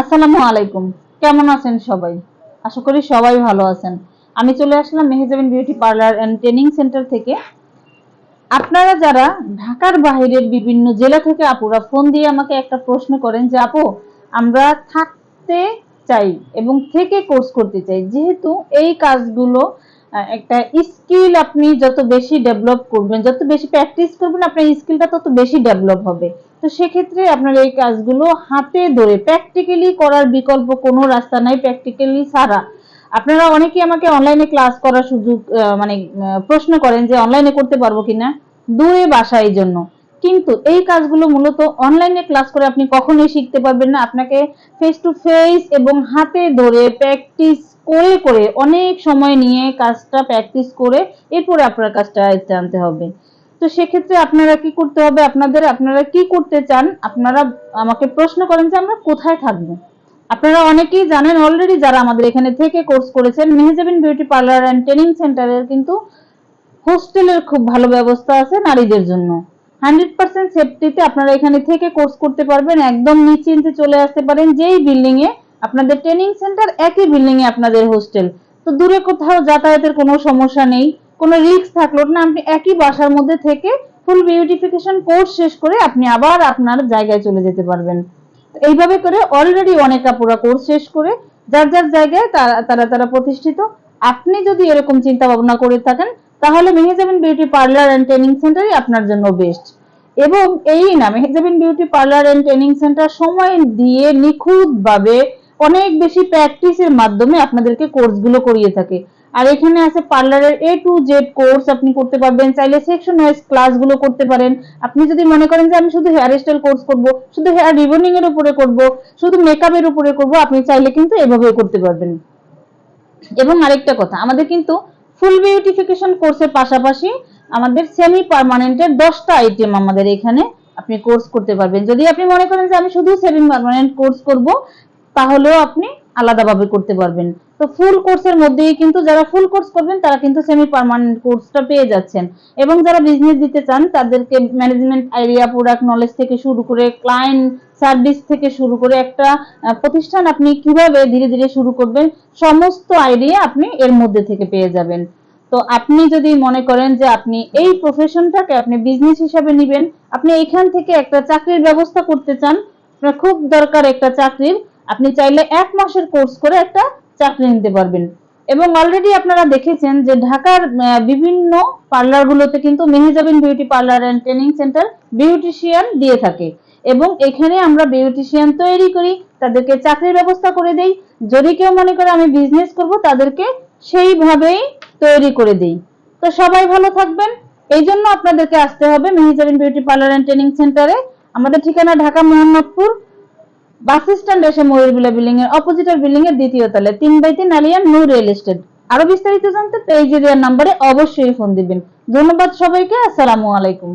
আসসালামু আলাইকুম। কেমন আছেন সবাই? আশা করি সবাই ভালো আছেন। আমি চলে আসলাম Mehejabin beauty parlour and training centre থেকে। আপনারা যারা ঢাকার বাইরের বিভিন্ন জেলা থেকে আপুরা ফোন দিয়ে আমাকে একটা প্রশ্ন করেন যে, আপু, আমরা থাকতে চাই এবং থেকে কোর্স করতে চাই। যেহেতু এই কাজগুলো একটা স্কিল আপনি যত বেশি ডেভেলপ করবেন, যত বেশি প্র্যাকটিস করবেন, আপনার স্কিলটা তত বেশি ডেভেলপ হবে। তো সেক্ষেত্রে আপনার এই কাজগুলো হাতে ধরে প্র্যাকটিক্যালি করার বিকল্প কোনো রাস্তা নাই প্র্যাকটিক্যালি ছাড়া। আপনারা অনেকেই আমাকে অনলাইনে ক্লাস করার সুযোগ মানে প্রশ্ন করেন যে অনলাইনে করতে পারব কিনা? দূরে বাসা এই জন্য। কিন্তু এই কাজগুলো মূলত অনলাইনে ক্লাস করে আপনি কখনোই শিখতে পারবেন না। আপনাকে ফেস টু ফেস এবং হাতে ধরে প্র্যাকটিস করে করে অনেক সময় নিয়ে কাজটা প্র্যাকটিস করে এরপরে আপনার কাজটা আনতে হবে। তো সেক্ষেত্রে আপনারা কি করতে হবে? আপনাদের, আপনারা কি করতে চান? আপনারা আমাকে প্রশ্ন করেন যে আমরা কোথায় থাকব। আপনারা অনেকেই জানেন অলরেডি যারা আমাদের এখানে থেকে কোর্স করেছেন, Mehejabin beauty parlour and training সেন্টারের কিন্তু হোস্টেলের খুব ভালো ব্যবস্থা আছে নারীদের জন্য। হান্ড্রেড পার্সেন্ট সেফটিতে আপনারা এখানে থেকে কোর্স করতে পারবেন, একদম নিশ্চিন্তে চলে আসতে পারেন, যেই বিল্ডিং এ আপনাদের ট্রেনিং সেন্টার একই বিল্ডিং এ আপনাদের হোস্টেল তো দূরে কোথাও যাতায়াতের কোনো সমস্যা নেই। কোনো রিস্ক থাকল না। আপনি একই বাসার মধ্যে থেকে ফুল বিউটিফিকেশন কোর্স শেষ করে আপনি আবার আপনার জায়গায় চলে যেতে পারবেন। এইভাবে করে অলরেডি অনেক আপুরা কোর্স শেষ করে যার যার জায়গায় তারা তারা তারা প্রতিষ্ঠিত। আপনি যদি এরকম চিন্তা ভাবনা করে থাকেন, তাহলে Mehejabin beauty parlour and training সেন্টারই আপনার জন্য বেস্ট এবং এই না, Mehejabin beauty parlour and training centre সময় দিয়ে নিখুঁতভাবে অনেক বেশি প্র্যাকটিসের মাধ্যমে আপনাদেরকে কোর্সগুলো করিয়ে থাকে। আর এখানে আছে পার্লারের এ টু জেড কোর্স আপনি করতে পারবেন। চাইলে সেকশন ওয়াইজ ক্লাসগুলো করতে পারেন। আপনি যদি মনে করেন যে আমি শুধু হেয়ার স্টাইল কোর্স করব, শুধু হেয়ার রিবনিং এর উপরে করব, শুধু মেকআপের উপরে করব, আপনি চাইলে কিন্তু এভাবে করতে পারবেন। এবং আরেকটা কথা, আমাদের কিন্তু ফুল বিউটিফিকেশন কোর্সের পাশাপাশি আমাদের সেমি পার্মানেন্টের দশটা আইটেম আমাদের এখানে আপনি কোর্স করতে পারবেন। যদি আপনি মনে করেন যে আমি শুধু সেমি পার্মানেন্ট কোর্স করব, তাহলেও আপনি আলাদাভাবে করতে পারবেন। তো ফুল কোর্সের মধ্যেই কিন্তু যারা ফুল কোর্স করবেন, তারা কিন্তু সেমি পার্মানেন্ট কোর্সটা পেয়ে যাচ্ছেন। এবং যারা বিজনেস দিতে চান, তাদেরকে ম্যানেজমেন্ট আইডিয়া প্রোডাক্ট নলেজ থেকে শুরু করে ক্লায়েন্ট সার্ভিস থেকে শুরু করে একটা প্রতিষ্ঠান আপনি কীভাবে ধীরে ধীরে শুরু করবেন, সমস্ত আইডিয়া আপনি এর মধ্যে থেকে পেয়ে যাবেন। তো আপনি যদি মনে করেন যে আপনি এই প্রফেশনটাকে আপনি বিজনেস হিসাবে নেবেন, আপনি এখান থেকে একটা চাকরির ব্যবস্থা করতে চান খুব দরকার একটা চাকরির আপনি চাইলে এক মাসের কোর্স করে একটা চাকরি নিতে পারবেন। এবং অলরেডি আপনারা দেখেছেন যে ঢাকার বিভিন্ন পার্লারগুলোতে কিন্তু Mehejabin beauty parlour and training centre beautician দিয়ে থাকে। এবং এখানে আমরা বিউটিশিয়ান তৈরি করি, তাদেরকে চাকরির ব্যবস্থা করে দেই। যদি কেউ মনে করে আমি বিজনেস করব, তাদেরকে সেইভাবেই তৈরি করে দেই। তো সবাই ভালো থাকবেন। এই জন্য আপনাদেরকে আসতে হবে Mehejabin beauty parlour and training সেন্টারে আমাদের ঠিকানা ঢাকা মোহাম্মদপুর। বাস স্ট্যান্ড এসে ময়ূরবিলা বিল্ডিং এর অপোজিটের বিল্ডিং এর দ্বিতীয় তলে, তিন বাই তিন আলিয়ান নিউ রিয়েল এস্টেট আরও বিস্তারিত জানতে পেজে এরিয়ার নাম্বারে অবশ্যই ফোন দিবেন। ধন্যবাদ সবাইকে, আসসালামু আলাইকুম।